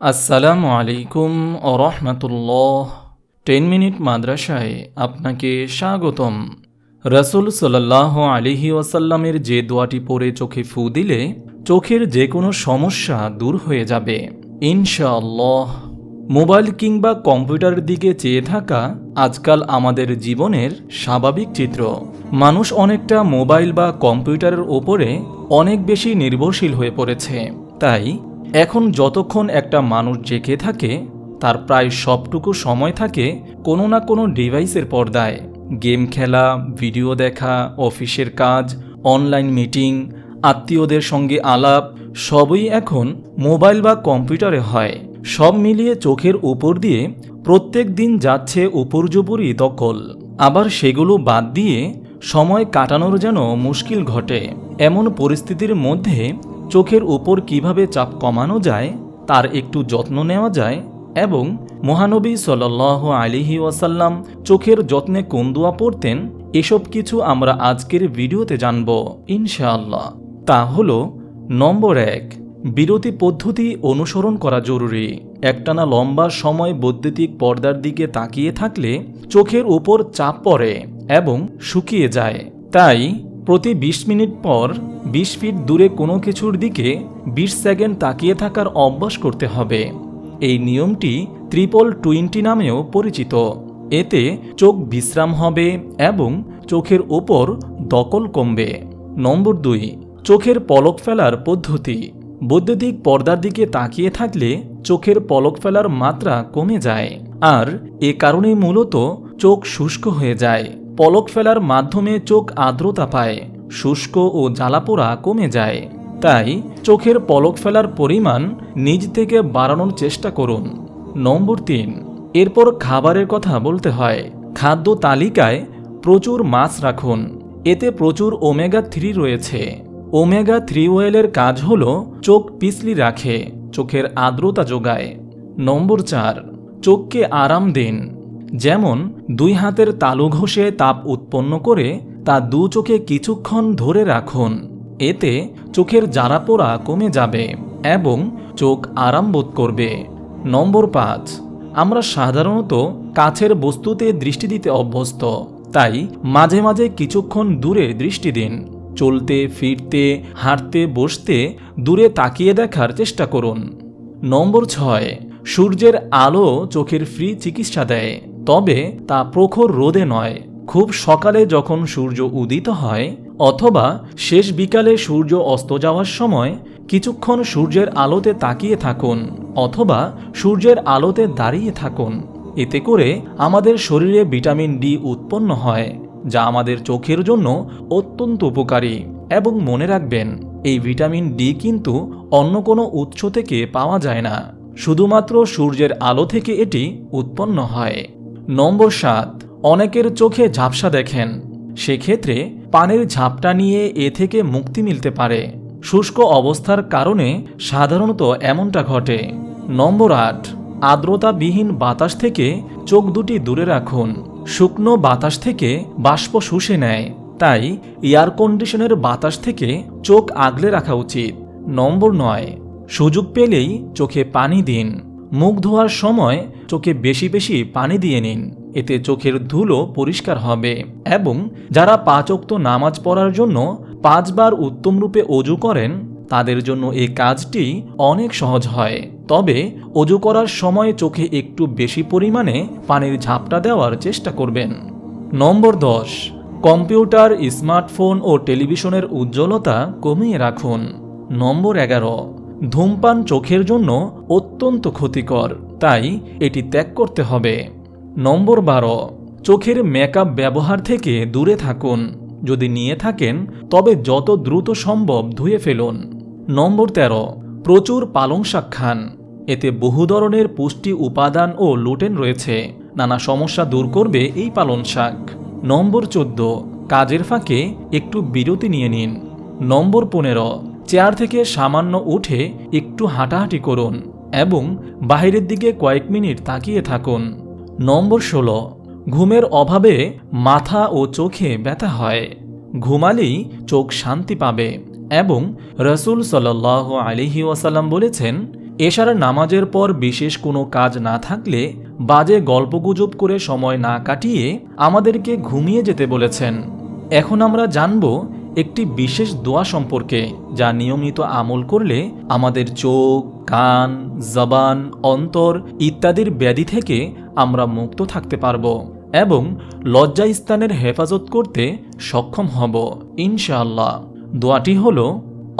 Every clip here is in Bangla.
আসসালামু আলাইকুম ও রহমতুল্লাহ। টেন মিনিট মাদ্রাসায় আপনাকে স্বাগতম। রসুল সাল্লাহ আলিহি ওয়াসাল্লামের যে দোয়াটি পরে চোখে ফু দিলে চোখের যে কোনো সমস্যা দূর হয়ে যাবে। ইনশাআল্লাহ। মোবাইল কিংবা কম্পিউটারের দিকে চেয়ে থাকা আজকাল আমাদের জীবনের স্বাভাবিক চিত্র। মানুষ অনেকটা মোবাইল বা কম্পিউটারের ওপরে অনেক বেশি নির্ভরশীল হয়ে পড়েছে। তাই এখন যতক্ষণ একটা মানুষ জেগে থাকে, তার প্রায় সবটুকু সময় থাকে কোনো না কোনো ডিভাইসের পর্দায়। গেম খেলা, ভিডিও দেখা, অফিসের কাজ, অনলাইন মিটিং, আত্মীয়দের সঙ্গে আলাপ, সবই এখন মোবাইল বা কম্পিউটারে হয়। সব মিলিয়ে চোখের উপর দিয়ে প্রত্যেক দিন যাচ্ছে উপর্যুপরি দখল। আবার সেগুলো বাদ দিয়ে সময় কাটানোর যেন মুশকিল ঘটে। এমন পরিস্থিতির মধ্যে চোখের ওপর কীভাবে চাপ কমানো যায়, তার একটু যত্ন নেওয়া যায় এবং মহানবী সাল আলিহি ওয়াসাল্লাম চোখের যত্নে কন্দুয়া পড়তেন, এসব কিছু আমরা আজকের ভিডিওতে জানব, ইনশাআল্লাহ। তা হল নম্বর এক, বিরতি পদ্ধতি অনুসরণ করা জরুরি। একটানা লম্বা সময় বৈদ্যুতিক পর্দার দিকে তাকিয়ে থাকলে চোখের উপর চাপ পড়ে এবং শুকিয়ে যায়। তাই প্রতি ২০ মিনিট পর ২০ ফিট দূরে কোনো কিছুর দিকে ২০ সেকেন্ড তাকিয়ে থাকার অভ্যাস করতে হবে। এই নিয়মটি ত্রিপল টুইন্টি নামেও পরিচিত। এতে চোখ বিশ্রাম হবে এবং চোখের ওপর দকল কমবে। নম্বর দুই, চোখের পলক ফেলার পদ্ধতি। বৈদ্যুতিক পর্দার দিকে তাকিয়ে থাকলে চোখের পলক ফেলার মাত্রা কমে যায়। আর এ কারণে মূলত চোখ শুষ্ক হয়ে যায়। পলক ফেলার মাধ্যমে চোখ আর্দ্রতা পায়। শুষ্ক ও জ্বালাপোড়া কমে যায়। তাই চোখের পলক ফেলার পরিমাণ নিজ থেকে বাড়ানোর চেষ্টা করুন। নম্বর তিন, এরপর খাবারের কথা বলতে হয়। খাদ্য তালিকায় প্রচুর মাছ রাখুন। এতে প্রচুর ওমেগা থ্রি রয়েছে। ওমেগা থ্রি ওয়েলের কাজ হল চোখ পিছলি রাখে, চোখের আর্দ্রতা যোগায়। নম্বর চার, চোখকে আরাম দিন। যেমন দুই হাতের তালু ঘষে তাপ উৎপন্ন করে তা দু চোখে কিছুক্ষণ ধরে রাখুন। এতে চোখের জারাপোড়া কমে যাবে এবং চোখ আরাম বোধ করবে। নম্বর পাঁচ, আমরা সাধারণত কাছের বস্তুতে দৃষ্টি দিতে অভ্যস্ত, তাই মাঝে মাঝে কিছুক্ষণ দূরে দৃষ্টি দিন। চলতে, ফিরতে, হাঁটতে, বসতে দূরে তাকিয়ে দেখার চেষ্টা করুন। নম্বর ছয়, সূর্যের আলো চোখের ফ্রি চিকিৎসা দেয়, তবে তা প্রখর রোদে নয়। খুব সকালে যখন সূর্য উদিত হয়, অথবা শেষ বিকালে সূর্য অস্ত যাওয়ার সময়, কিছুক্ষণ সূর্যের আলোতে তাকিয়ে থাকুন, অথবা সূর্যের আলোতে দাঁড়িয়ে থাকুন। এতে করে আমাদের শরীরে ভিটামিন ডি উৎপন্ন হয়, যা আমাদের চোখের জন্য অত্যন্ত উপকারী এবং মনে রাখবেন, এই ভিটামিন ডি কিন্তু অন্য কোনো উৎস থেকে পাওয়া যায় না। শুধুমাত্র সূর্যের আলো থেকে এটি উৎপন্ন হয়। নম্বর সাত অনেকের চোখে ঝাপসা দেখেন। সেক্ষেত্রে পানির ঝাপটা নিয়ে এ থেকে মুক্তি মিলতে পারে। শুষ্ক অবস্থার কারণে সাধারণত এমনটা ঘটে। নম্বর আট, আর্দ্রতাবিহীন বাতাস থেকে চোখ দুটি দূরে রাখুন। শুকনো বাতাস থেকে বাষ্প শুষে নেয়। তাই এয়ার কন্ডিশনের বাতাস থেকে চোখ আগলে রাখা উচিত। নম্বর নয়, সুযোগ পেলেই চোখে পানি দিন। মুখ ধোয়ার সময় চোখে বেশি বেশি পানি দিয়ে নিন। এতে চোখের ধুলো পরিষ্কার হবে এবং যারা পাঁচক্ত নামাজ পড়ার জন্য পাঁচবার উত্তমরূপে অজু করেন, তাদের জন্য এই কাজটি অনেক সহজ হয়। তবে অজু করার সময় চোখে একটু বেশি পরিমাণে পানির ঝাপটা দেওয়ার চেষ্টা করবেন। নম্বর দশ, কম্পিউটার, স্মার্টফোন ও টেলিভিশনের উজ্জ্বলতা কমিয়ে রাখুন। নম্বর এগারো, ধূমপান চোখের জন্য অত্যন্ত ক্ষতিকর, তাই এটি ত্যাগ করতে হবে। নম্বর বারো, চোখের মেকআপ ব্যবহার থেকে দূরে থাকুন। যদি নিয়ে থাকেন, তবে যত দ্রুত সম্ভব ধুয়ে ফেলুন। নম্বর তেরো, প্রচুর পালং শাক খান। এতে বহু ধরনের পুষ্টি উপাদান ও লুটেন রয়েছে। নানা সমস্যা দূর করবে এই পালং শাক। নম্বর চোদ্দ, কাজের ফাঁকে একটু বিরতি নিয়ে নিন। নম্বর পনেরো, চেয়ার থেকে সামান্য উঠে একটু হাঁটাহাঁটি করুন এবং বাইরের দিকে কয়েক মিনিট তাকিয়ে থাকুন। নম্বর ষোলো, ঘুমের অভাবে মাথা ও চোখে ব্যথা হয়। ঘুমালেই চোখ শান্তি পাবে এবং রসুল সাল্লাহ আলিহি ওয়াসাল্লাম বলেছেন, এশার নামাজের পর বিশেষ কোনো কাজ না থাকলে বাজে গল্পগুজব করে সময় না কাটিয়ে আমাদেরকে ঘুমিয়ে যেতে বলেছেন। এখন আমরা জানব একটি বিশেষ দোয়া সম্পর্কে যা নিয়মিত আমল করলে আমাদের চোখ, কান, জবান, অন্তর ইত্যাদির ব্যাধি থেকে আমরা মুক্ত থাকতে পারব এবং লজ্জাস্থানের হেফাজত করতে সক্ষম হব, ইনশাআল্লাহ। দোয়াটি হল,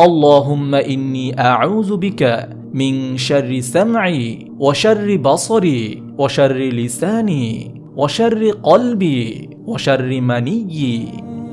আল্লাহুম্মা ইন্নি আউযু বিকা মিন শাররি সামঈ ওয়া শাররি বাসরি ওয়া লিসানি ওয়া শাররি কলবি ওয়া শাররি মানিয়্যি।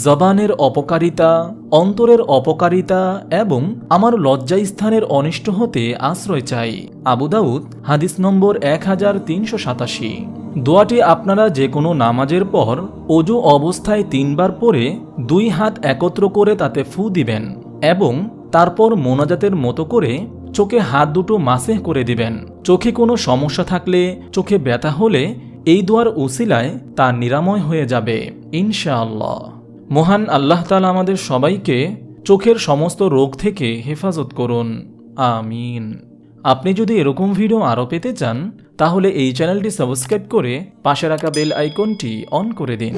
জবানের অপকারিতা, অন্তরের অপকারিতা এবং আমার লজ্জাস্থানের অনিষ্ট হতে আশ্রয় চাই। আবু দাউদ, হাদিস নম্বর এক হাজার তিনশো সাতাশি। দোয়াটি আপনারা যে কোনো নামাজের পর অজু অবস্থায় তিনবার পরে দুই হাত একত্র করে তাতে ফু দিবেন এবং তারপর মোনাজাতের মতো করে চোখে হাত দুটো মাসেহ করে দিবেন। চোখে কোনো সমস্যা থাকলে, চোখে ব্যথা হলে এই দোয়ার উসিলায় তা নিরাময় হয়ে যাবে, ইনশাআল্লাহ। মহান আল্লাহ তালা আমাদের সবাইকে চোখের সমস্ত রোগ থেকে হেফাজত করুন। আমিন। আপনি যদি এরকম ভিডিও আরও পেতে চান, তাহলে এই চ্যানেলটি সাবস্ক্রাইব করে পাশে রাখা বেল আইকনটি অন করে দিন।